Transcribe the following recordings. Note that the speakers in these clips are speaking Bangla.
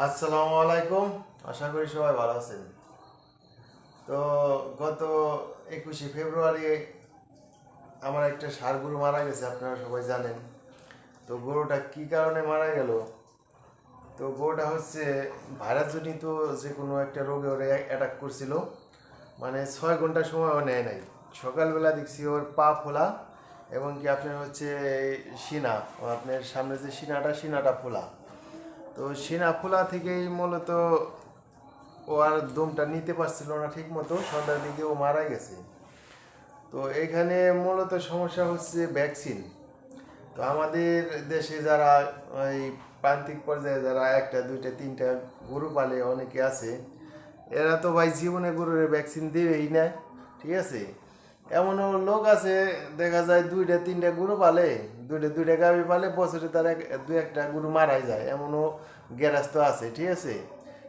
আসসালামু আলাইকুম। আশা করি সবাই ভালো আছেন। তো গত একুশে ফেব্রুয়ারি আমার একটা ষাঁড় গরু মারা গেছে, আপনারা সবাই জানেন। তো গরুটা কি কারণে মারা গেল? তো গরুটা হচ্ছে ভাইরাসজনিত যে কোনো একটা রোগে ওরে অ্যাটাক করছিল। মানে ছয় ঘণ্টা সময়ও নেয় নাই। সকালবেলা দেখছি ওর পা ফোলা এবং কি আপনার হচ্ছে সিনা আপনার সামনে যে সিনাটা সিনাটা ফোলা। তো সিনা ফোলা থেকেই মূলত ও আর দমটা নিতে পারছিল না ঠিক মতো সন্ধ্যার দিকে ও মারা গেছে। তো এখানে মূলত সমস্যা হচ্ছে ভ্যাকসিন তো আমাদের দেশে যারা ওই প্রান্তিক পর্যায়ে যারা একটা, দুইটা, তিনটা গরু পালে অনেকে আছে, এরা তো ভাই জীবনে গরুর ভ্যাকসিন দেবেই না, ঠিক আছে? এমনও লোক আছে, দেখা যায় দুইটা, তিনটা গরু পালে, দুইটা দুইটা গাভি পালে বছরে তার এক দু একটা গরু মারাই যায়, এমনও গ্যারাস্ত আছে, ঠিক আছে?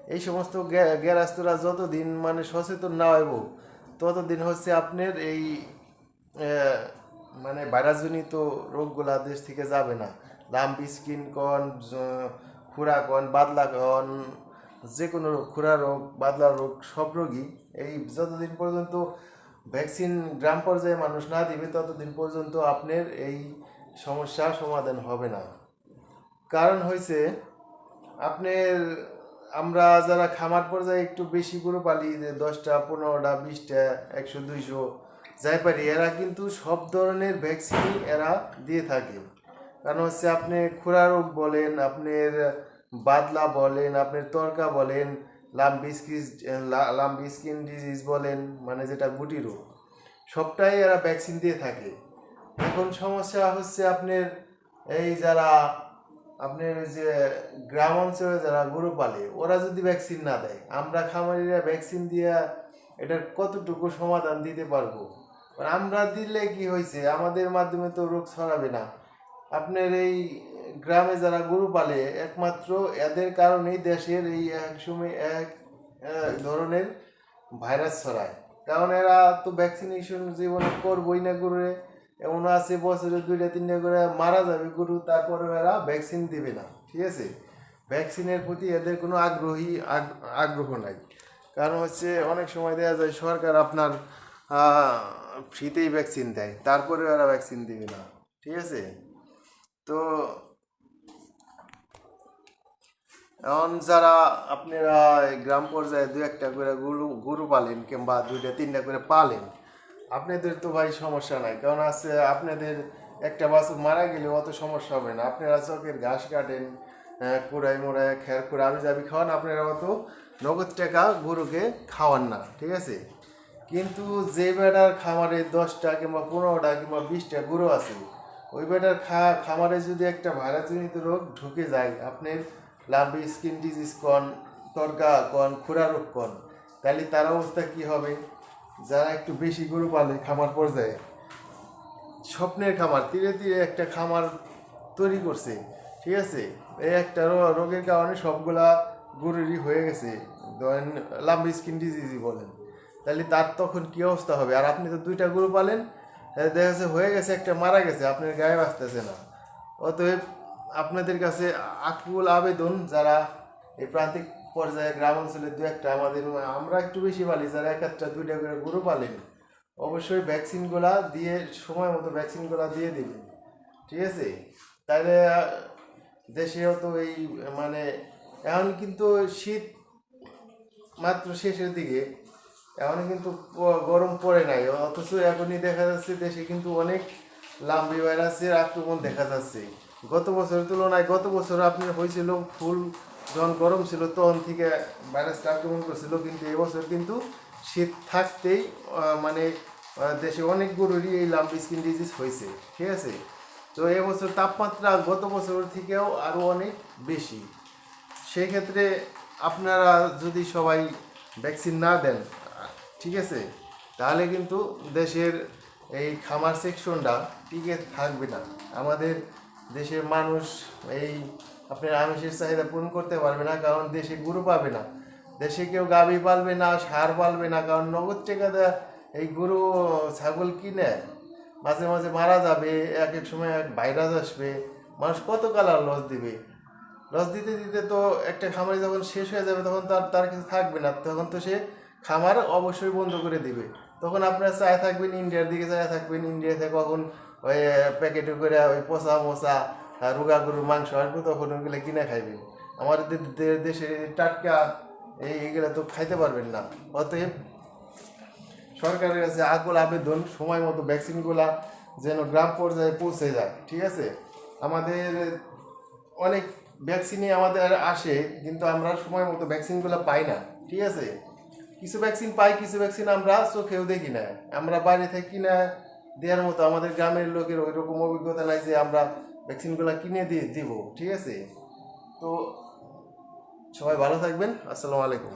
এই সমস্ত গ্যা- গ্যারাস্তরা যতদিন মানে সচেতন না হইব, ততদিন হচ্ছে আপনার এই মানে ভাইরাসজনিত রোগগুলা দেশ থেকে যাবে না। লাম্পি স্কিন কন খুরা কন, বাদলা কন যে কোনো রোগ, খুরা রোগ, বাদলা রোগ, সব রোগই এই যতদিন পর্যন্ত ভ্যাকসিন গ্রাম পর্যায়ে মানুষ না দিবে, ততদিন পর্যন্ত আপনার এই সমস্যা সমাধান হবে না। কারণ হয়েছে আপনার আমরা যারা খামার পর্যায়ে একটু বেশি গরু পালি দশটা, পনেরোটা, বিশটা, একশো, দুইশো যাই পারি, এরা কিন্তু সব ধরনের ভ্যাকসিনই এরা দিয়ে থাকে। কারণ হচ্ছে, আপনি খুরা রোগ বলেন, আপনার বাদলা বলেন, আপনার তরকা বলেন লাম্বিস্কিস লাম্বিস্কিন ডিজিজ বলেন মানে যেটা গুটি রোগ, সবটাই এরা ভ্যাকসিন দিয়ে থাকে। এখন সমস্যা হচ্ছে আপনার এই যারা, আপনার যে গ্রাম অঞ্চলে যারা গরু পালে, ওরা যদি ভ্যাকসিন না দেয়, আমরা খামারিরা ভ্যাকসিন দিয়ে এটার কতটুকু সমাধান দিতে পারব? আমরা দিলে কি হয়েছে? আমাদের মাধ্যমে তো রোগ ছড়াবে না। আপনার এই গ্রামে যারা গরু পালে, একমাত্র এদের কারণেই দেশের এই এক সময় এক ধরনের ভাইরাস ছড়ায়। কারণ এরা তো ভ্যাকসিনেশন জীবনে করবই না গরুরে। এমন আছে, বছরে দুইটা, তিনটা করে মারা যাবে গরু তারপরে এরা ভ্যাকসিন দেবে না, ঠিক আছে? ভ্যাকসিনের প্রতি এদের কোনো আগ্রহী আগ্রহ নাই। কারণ হচ্ছে অনেক সময় দেওয়া যায়, সরকার আপনার ফ্রিতেই ভ্যাকসিন দেয় তারপরে এরা ভ্যাকসিন দেবে না, ঠিক আছে? তো এখন যারা আপনারা গ্রাম পর্যায়ে দু একটা করে গরু গরু পালেন কিংবা দুইটা, তিনটা করে পালেন, আপনাদের তো ভাই সমস্যা নাই। কারণ আছে আপনাদের একটা বাছুর মারা গেলে অত সমস্যা হবে না। আপনারা চকের ঘাস কাটেন কুড়াই মোড়াই খের কুড়া আমি যাবি খাওয়ান, আপনারা অত নগদ টাকা গরুকে খাওয়ান না, ঠিক আছে? কিন্তু যে বেটার খামারে দশটা কিংবা পনেরোটা কিংবা বিশটা গরু আছে, ওই বেটার খা, খামারে যদি একটা ভাইরাসজনিত রোগ ঢুকে যায়, আপনার লাম্বি স্কিন ডিজিজ কন তরকা কন খুরা রোগ কন তাহলে তার অবস্থা কি হবে? যারা একটু বেশি গরু পালে খামার পর্যায়ে, স্বপ্নের খামার, ধীরে ধীরে একটা খামার তৈরি করছে, ঠিক আছে? এই একটা রোগের কারণে সবগুলা গরুরই হয়ে গেছে, ধরেন লাম্বি স্কিন ডিজিজই বলেন। তাহলে তার তখন কি অবস্থা হবে? আর আপনি তো দুইটা গরু পালেন দেখা যাচ্ছে হয়ে গেছে, একটা মারা গেছে, আপনার গায়ে বাঁচতেছে না। অতএব আপনাদের কাছে আকুল আবেদন, যারা এই প্রান্তিক পর্যায়ে গ্রাম অঞ্চলে দু একটা আমাদের, আমরা একটু বেশি পালি, যারা এক একটা, দুইটা করে গরু পালেন, অবশ্যই ভ্যাকসিনগুলা দিয়ে, সময় মতো ভ্যাকসিনগুলা দিয়ে দিবেন। ঠিক আছে? তাহলে দেশেও তো এই মানে এখন কিন্তু শীত মাত্র শেষের দিকে, এখন কিন্তু গরম পড়ে নাই, অথচ এখনই দেখা যাচ্ছে দেশে কিন্তু অনেক লাম্বি ভাইরাসের আক্রমণ দেখা যাচ্ছে। গত বছরের তুলনায় গত বছর আপনার হয়েছিল ফুল যখন গরম ছিল, তখন থেকে ভাইরাসটা আক্রমণ করছিল। কিন্তু এবছর কিন্তু শীত থাকতেই মানে দেশে অনেক গরুরই এই লাম্বি স্কিন ডিজিজ হয়েছে, ঠিক আছে? তো এবছর তাপমাত্রা গত বছর থেকেও আরও অনেক বেশি। সেই ক্ষেত্রে আপনারা যদি সবাই ভ্যাকসিন না দেন, ঠিক আছে? তাহলে কিন্তু দেশের এই খামার সেকশনটা টিকে থাকবে না। আমাদের দেশের মানুষ এই আপনার আমিষের চাহিদা পূরণ করতে পারবে না, কারণ দেশে গরু পাবে না। দেশে কেউ গাভী পালবে না, সার পালবে না, কারণ নগদ টাকা এই গরু, ছাগল কিনে মাঝে মাঝে মারা যাবে, এক এক সময় এক ভাইরাস আসবে, মানুষ কত কালার লস দিবে। লস দিতে দিতে তো একটা খামারে যখন শেষ হয়ে যাবে, তখন তার তার কিছু থাকবে না, তখন তো সে খামার অবশ্যই বন্ধ করে দিবে। তখন আপনার চায় থাকবেন ইন্ডিয়ার দিকে, চায় থাকবেন ইন্ডিয়া থেকে কখন ওই প্যাকেটে করে ওই পচা মশা রোগা গরুর মাংস আসবে তখন ওগুলো কিনে খাইবেন। আমাদের দেশে টাটকা, এই এগুলো তো খাইতে পারবেন না। অতএব সরকারের কাছে আকুল আবেদন, সময় মতো ভ্যাকসিনগুলা যেন গ্রাম পর্যায়ে পৌঁছে যায়, ঠিক আছে? আমাদের অনেক ভ্যাকসিনই আমাদের আসে, কিন্তু আমরা সময় মতো ভ্যাকসিনগুলো পাই না, ঠিক আছে? কিছু ভ্যাকসিন পাই, কিছু ভ্যাকসিন আমরা চোখেও দেখি না। আমরা বাইরে থেকে কিনা দেওয়ার মতো আমাদের গ্রামের লোকের ওই রকম অভিজ্ঞতা নাই যে আমরা ভ্যাকসিনগুলো কিনে দিয়ে দিব, ঠিক আছে? তো সবাই ভালো থাকবেন, আসসালামু আলাইকুম।